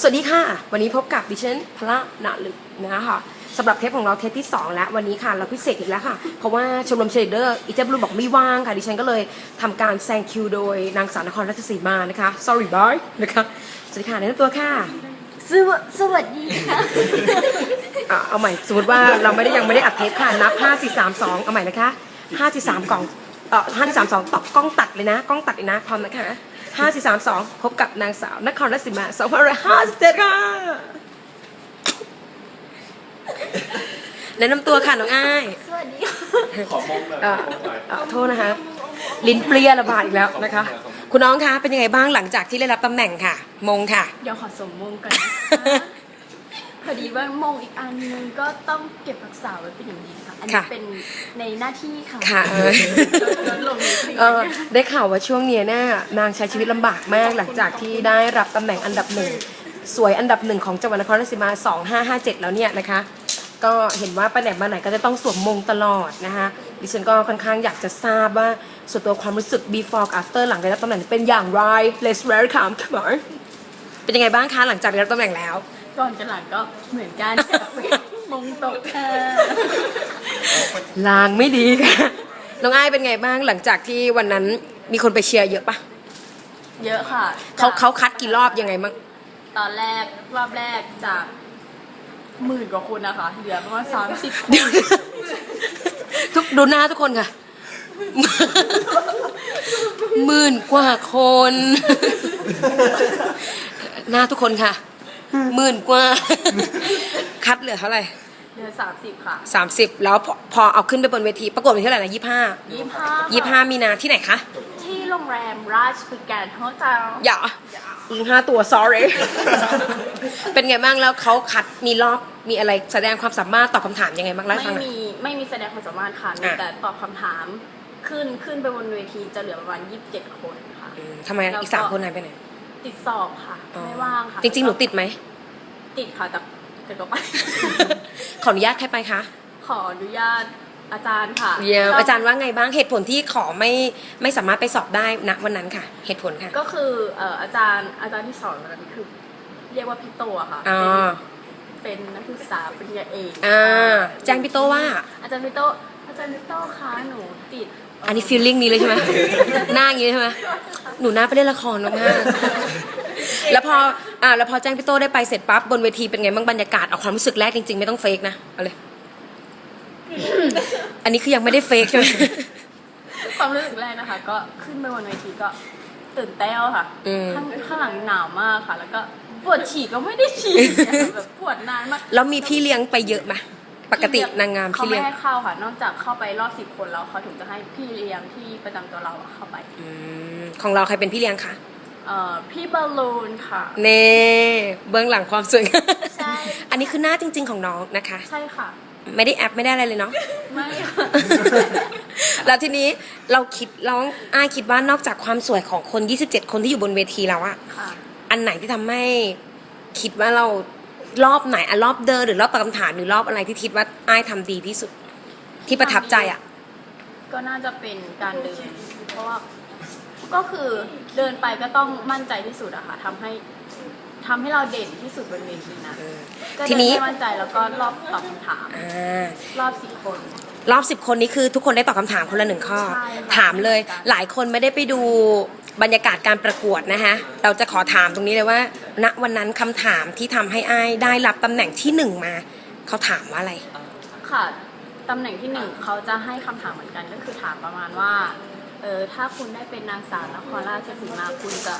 สวัสดีค่ะ วันนี้พบกับดิฉันพระนาลึกนะคะสำหรับเทปของเราเทปที่ 2 แล้ววันนี้ค่ะเราพิเศษอีกแล้วค่ะ เพราะว่าชมรมเชลเดอร์อีเจบลูบอกไม่ว่างค่ะ ดิฉันก็เลยทำการแซงคิวโดยนางสาวนครราชสีมานะคะ sorry bye นะคะสวัสดีค่ะแนะนำตัวค่ะ สวสวัสดีค่ะอะเอาใหม่สมมติว่าเราไม่ได้ยังไม่ได้อัดเทปค่ะนับ 5 4 3 2 เอาใหม่นะคะ 5 4 3กล่องเอ่อ5 4 3 2ตอบกล้องตัดเลยนะกล้องตัดเลยนะพร้อมนะคะ 5 4 3 2 พบกับนางสาวนครราชสีมา2557ค่ะแนะนำตัวค่ะน้องอ้ายสวัสดีค่ะขอมองหน่อยเอ่อขอมองหน่อย เอ่อโทษนะคะ ลิ้นเปรี้ยระบาดอีกแล้วนะคะ คุณน้องคะเป็นยังไงบ้างหลังจากที่ได้รับตำแหน่งค่ะ มงค่ะ เดี๋ยวขอสมมงก่อนนะคะพอดีว่ามงอีกอันนึงก็ต้องเก็บรักษาไว้เป็นอย่างดีค่ะ อันนี้ค่ะเป็นในหน้าที่ค่ะค่ะเออลดลงนิดนึง เออได้ข่าวว่าช่วงเนี้ยน่านางใช้ชีวิตลำบากมากหลังจากที่ได้รับตำแหน่งอันดับหนึ่งสวยอันดับหนึ่งของจังหวัดนครราชสีมา2557 แล้วเนี่ยนะคะ ก็เห็นว่าไปไหนมาไหนก็จะต้องสวมมงตลอดนะคะดิฉันก็ค่อนข้างอยากจะทราบว่าส่วนตัวความรู้สึก before after หลังได้รับตำแหน่งเป็นอย่างไร let's welcome come on เป็นยังไงบ้างคะหลังจากได้รับตำแหน่งแล้ว ก่อนกับหลังก็เหมือนกันค่ะมงตกค่ะ ลางไม่ดีค่ะ น้องอ้ายเป็นไงบ้างหลังจากที่วันนั้นมีคนไปเชียร์เยอะปะเยอะค่ะเขาจากเขาคัดกี่รอบยังไงบ้างตอนแรกรอบแรกจากหมื่นกว่าคนนะคะเหลือประมาณสามสิบคนเดี๋ยวทุกดูหน้าทุกคนค่ะ หมื่นกว่าคน หน้าทุกคนค่ะ หมื่นกว่า คัดเหลือเท่าไหร่ เหลือสามสิบค่ะสามสิบแล้วพอพอเอาขึ้นไปบนเวทีประกวดเป็นเท่าไหร่นะยี่ห้ายี่ห้ายี่ห้ามีนาที่ไหนคะ ที่โรงแรมราชบุรีการโฮเทลอย่าอีกห้าตัว sorry เป็นไงบ้างแล้วเขาคัดมีรอบมีอะไรแสดงความสามารถตอบคำถามยังไงบ้างเล่าให้ไม่ฟังหน่อย มีไม่มีแสดงความสามารถค่ะมีอะ แต่ตอบคำถาม ขึ้นขึ้นไปบนเวทีจะเหลือประมาณยี่สิบเจ็ดคนค่ะ อืมทำไมอีกสามคนหายไปไหนติดสอบค่ะอ๋อไม่ว่างค่ะจริงๆ หนูติดไหมติดค่ะแต่ แต่ก็ไป ขออนุญาตใครไปคะขออนุญาตอาจารย์ค่ะเยี่ยมก็อาจารย์ว่าไงบ้างเหตุผลที่ขอไม่ไม่สามารถไปสอบได้ณวันนั้นค่ะ เหตุผลค่ะก็คือเอ่ออาจารย์อาจารย์ที่สอนวันนั้นคือ เรียกว่าพี่โตอะค่ะ อ๋อเป็นเป็นนักศึกษาปริญญาเอกอ่าแจ้งพี่โตว่า อาจารย์พี่โตอาจารย์พี่โตคะหนูติดอันนี้ฟีลลิ่งนี้เลยใช่ไหมหน้าอย่างนี้เลยใช่ไหมหนูน่าไปเล่นละครมากๆแล้วพอ อ่าแล้วพอแจ้งพี่โตได้ไปเสร็จปั๊บบนเวทีเป็นไงบ้างบรรยากาศเอาความรู้สึกแรกจริงๆ ไม่ต้องเฟกนะเอาเลย อันนี้คือยังไม่ได้เฟกใช่ไหมความรู้สึกแรกนะคะ ก็ขึ้นไปบนเวทีก็ตื่นเต้นค่ะอืมข้างข้างหลังหนาวมากค่ะ แล้วก็ปวดฉี่ก็ไม่ได้ฉี่แบบปวดนานมากแล้วมีพี่เลี้ยงไปเยอะไหมปกตินางงามเขาพี่ไม่เลี้ยงให้เข้าค่ะ นอกจากเข้าไปรอบสิบคนแล้วเขาถึงจะให้พี่เลี้ยงที่ประจำตัวเราอะเข้าไปอืมของเราใครเป็นพี่เลี้ยงคะ เอ่อพี่บอลลูนค่ะ เน่เบื้องหลังความสวยงามใช่ อันนี้คือหน้าจริง ๆ ของน้องนะคะ ใช่ค่ะ ไม่ได้แอปไม่ได้อะไรเลยเนาะ ไม่ค่ะ แล้วทีนี้เราคิดเราอ้ายคิดว่านอกจากความสวยของคน 27 คนที่อยู่บนเวทีแล้วอะค่ะ อันไหนที่ทำให้คิดว่าเรารอบไหนอะรอบเดินหรือรอบตอบคำถามหรือรอบอะไรที่คิดว่าอ้ายทำดีที่สุด ที่ประทับใจอะก็น่าจะเป็นการเดิน เพราะว่า ก็คือเดินไปก็ต้องมั่นใจที่สุดอะค่ะทำให้ทำให้เราเด่นที่สุดบนเวทีนะก็ทีเดินนี้ ให้มั่นใจแล้วก็รอบตอบคำถาม อ่ารอบสิบคน รอบสิบคนนี้คือทุกคนได้ตอบคำถามคนละหนึ่งข้อ ใช่ค่ะ ถามเลยหลายคนไม่ได้ไปดูบรรยากาศการประกวดนะคะเราจะขอถามตรงนี้เลยว่า ณวันนั้นคำถามที่ทำให้อ้ายได้รับตำแหน่งที่หนึ่งมา เขาถามว่าอะไร ค่ะตำแหน่งที่หนึ่งเขาจะให้คำถามเหมือนกันก็คือถามประมาณว่า เออถ้าคุณได้เป็นนางสาวนครราชสีมาคุณจะ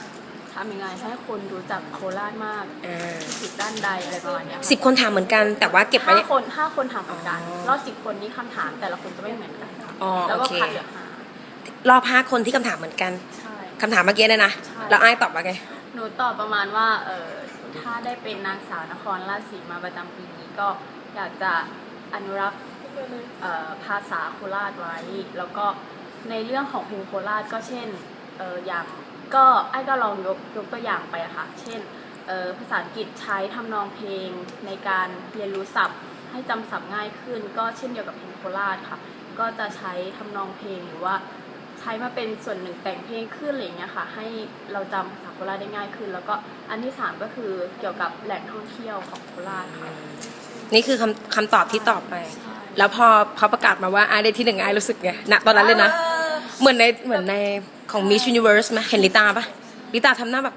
ทำยังไงให้คนรู้จักโคราชมากอ่าที่สุดด้านใดอะไรประมาณเนี้ยค่ะสิบคนถามเหมือนกันแต่ว่าเก็บไว้ห้าคนห้าคนถามเหมือนกันอ๋อรอบสิบคนนี้คำถามแต่ละคนจะไม่เหมือนกันค่ะอ๋อแล้วก็โอเค คัดเหลือห้ารอบห้าคนที่คำถามเหมือนกันใช่ คำถามเมื่อกี้เนยนะใช่ แล้วอ้ายตอบว่าไง หนูตอบประมาณว่าเออถ้าได้เป็นนางสาวนครราชสีมาประจำปีนี้ก็อยากจะอนุรักษ์เอ่อภาษาโคราชไว้ แล้วก็ ในเรื่องของเพลงโคราชก็เช่นเอออย่างก็ไอ้ก็ลองยกยกตัวอย่างไปอะค่ะ เช่นภาษาอังกฤษใช้ทำนองเพลงในการเรียนรู้ศัพท์ ให้จำศัพท์ง่ายขึ้น ก็เช่นเดียวกับเพลงโคราชค่ะ ก็จะใช้ทำนองเพลงหรือว่าใช้มาเป็นส่วนหนึ่งแต่งเพลงขึ้นอะไรเงี้ยค่ะ ให้เราจำภาษาโคราชได้ง่ายขึ้น แล้วก็อันที่สามก็คือเกี่ยวกับแหล่งท่องเที่ยวของโคราชค่ะ นี่คือคำคำตอบที่ตอบไป แล้วพอเขาประกาศมาว่าไอายได้ที่หนึ่งไอายรู้สึกไงณตอนนั้นเลยนะ เหมือนในเหมือนในของ Miss Universe ไหมเห็นลิตาปะลิตาทำหน้าแบบ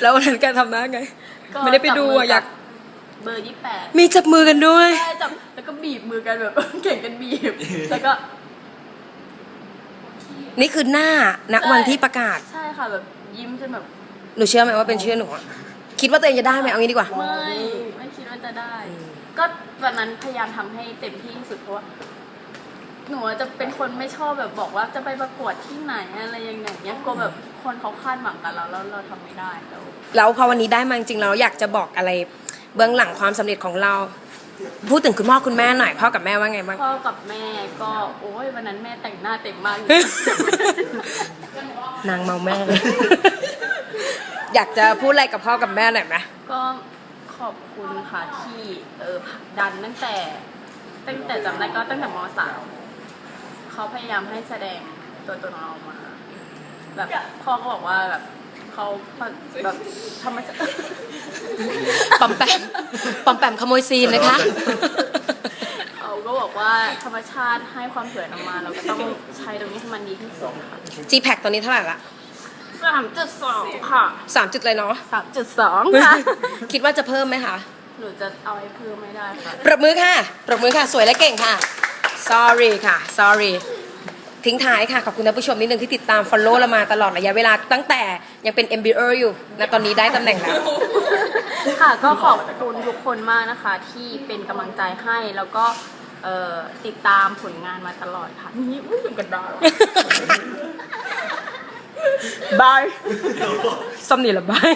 แล้ววันนั้นแกทำหน้าไงก็ไม่ได้ไปดูอะอยาก เบอร์ยี่แปดมีจับมือกันด้วย ใช่จับแล้วก็บีบมือกันแบบแข่งกันบีบ แล้วก็ นี่คือหน้าณวันที่ประกาศ ใช่ค่ะแบบยิ้มจนแบบ หนูเชื่อไหมว่าเป็นชื่อหนูอะคิดว่าตัวเองจะได้ไหมเอางี้ดีกว่า ไม่ไม่คิดว่า จะได้ ก็วันนั้นพยายามทำให้เต็มที่ที่สุดเพราะว่าหนูจะเป็นคนไม่ชอบแบบบอกว่าจะไปประกวดที่ไหนอะไรยังไงเนี้ยกลัวแบบคนเขาคาดหวังกับเราแล้วเราทำไม่ได้แล้ว แล้วพอวันนี้ได้มาจริงๆเราอยากจะบอกอะไรเบื้องหลังความสำเร็จของเรา พูดถึงคุณพ่อคุณแม่หน่อยพ่อกับแม่ว่าไงบ้าง พ่อกับแม่ก็โอ้ยวันนั้นแม่แต่งหน้าเต็มมาก นางเมาแม่ อยากจะพูดอะไรกับพ่อกับแม่หน่อยไหมก็ข อบคุณค่ะ ที่เออผลักดันตั้งแต่ ตั้งแต่จำได้ก็ตั้งแต่มสามเขาพยายามให้แสดงตัวตนของเรามา แบบพ่อก็บอกว่าแบบเขาแบบธรรมชาติปอมแปมปอมแปมขโมยซีนนะคะเขาก็บอกว่าธรรมชาติให้ความสวยออกมา เราก็ต้องใช้ตรงนี้ให้มันดีที่สุดค่ะ G p a c ตอนนี้เท่าไหร่ละ สามจุดสองค่ะสามจุดเลยเนาะ สามจุดสองค่ะ คิดว่าจะเพิ่มไหมคะ หนูจะเอาให้เพิ่มไม่ได้ค่ะ ปรบมือค่ะ ปรบมือค่ะ สวยและเก่งค่ะ sorry ค่ะ sorry ทิ้งท้ายค่ะ ขอบคุณท่านผู้ชมนิดนึงที่ติดตาม follow เรามาตลอดระยะเวลาตั้งแต่ยังเป็น MBR อยู่นะตอนนี้ได้ตำแหน่งแล้ว ค่ะ ก็ขอบคุณทุกคนมากนะคะ ที่เป็นกำลังใจให้แล้วก็เอ่อติดตามผลงานมาตลอดค่ะ นี่อุ้ยเหมือนกันดาว บายสำนีละบาย